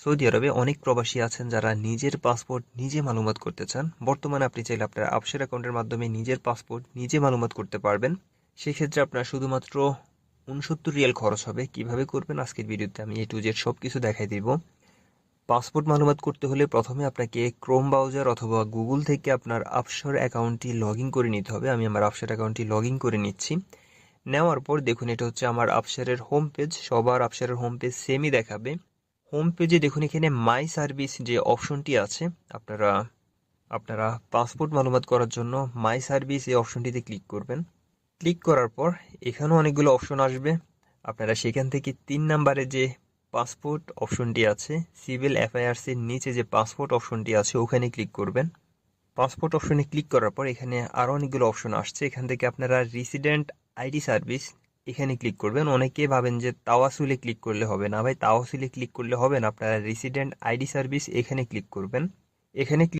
Saudi আরবে অনেক প্রবাসী আছেন যারা নিজের পাসপোর্ট নিজে মালুমাত করতে চান। বর্তমানে আপনি চাইলে আপনার আপসের অ্যাকাউন্টের মাধ্যমে নিজের পাসপোর্ট নিজে মালুমাত করতে পারবেন। সেক্ষেত্রে আপনার শুধুমাত্র উনসত্তর রিয়াল খরচ হবে। কীভাবে করবেন? আজকের ভিডিওতে আমি এ টু জেড সব কিছু দেখাই দিব। পাসপোর্ট মালুমাত করতে হলে প্রথমে আপনাকে ক্রোম ব্রাউজার অথবা গুগল থেকে আপনার আপসর অ্যাকাউন্টটি লগ করে নিতে হবে। আমি আমার আপসর অ্যাকাউন্টটি লগ করে নিচ্ছি। নেওয়ার পর দেখুন, এটা হচ্ছে আমার আপসারের হোম পেজ। সবার আপসারের হোম পেজ সেমই দেখাবে। হোম পেজে দেখুন, এখানে মাই সার্ভিস যে অপশনটি আছে, আপনারা আপনারা পাসপোর্ট মালুমাত করার জন্য মাই সার্ভিস এই অপশনটিতে ক্লিক করবেন। ক্লিক করার পর এখানেও অনেকগুলো অপশন আসবে। আপনারা সেখান থেকে তিন নাম্বারে যে পাসপোর্ট অপশনটি আছে সিভিল এফআইআরসির নিচে যে পাসপোর্ট অপশনটি আছে, ওখানে ক্লিক করবেন। পাসপোর্ট অপশনে ক্লিক করার পর এখানে আরও অনেকগুলো অপশন আসছে। এখান থেকে আপনারা রেসিডেন্ট আইডি সার্ভিস এখানে ক্লিক করবেন। অনেকে ভাবেন যে তাওয়াসুলে ক্লিক করলে হবে না। ভাই, তাওয়াসুলে ক্লিক করলে হবে না। আপনারা রেসিডেন্ট আইডি সার্ভিস এখানে ক্লিক করবেন। এখানে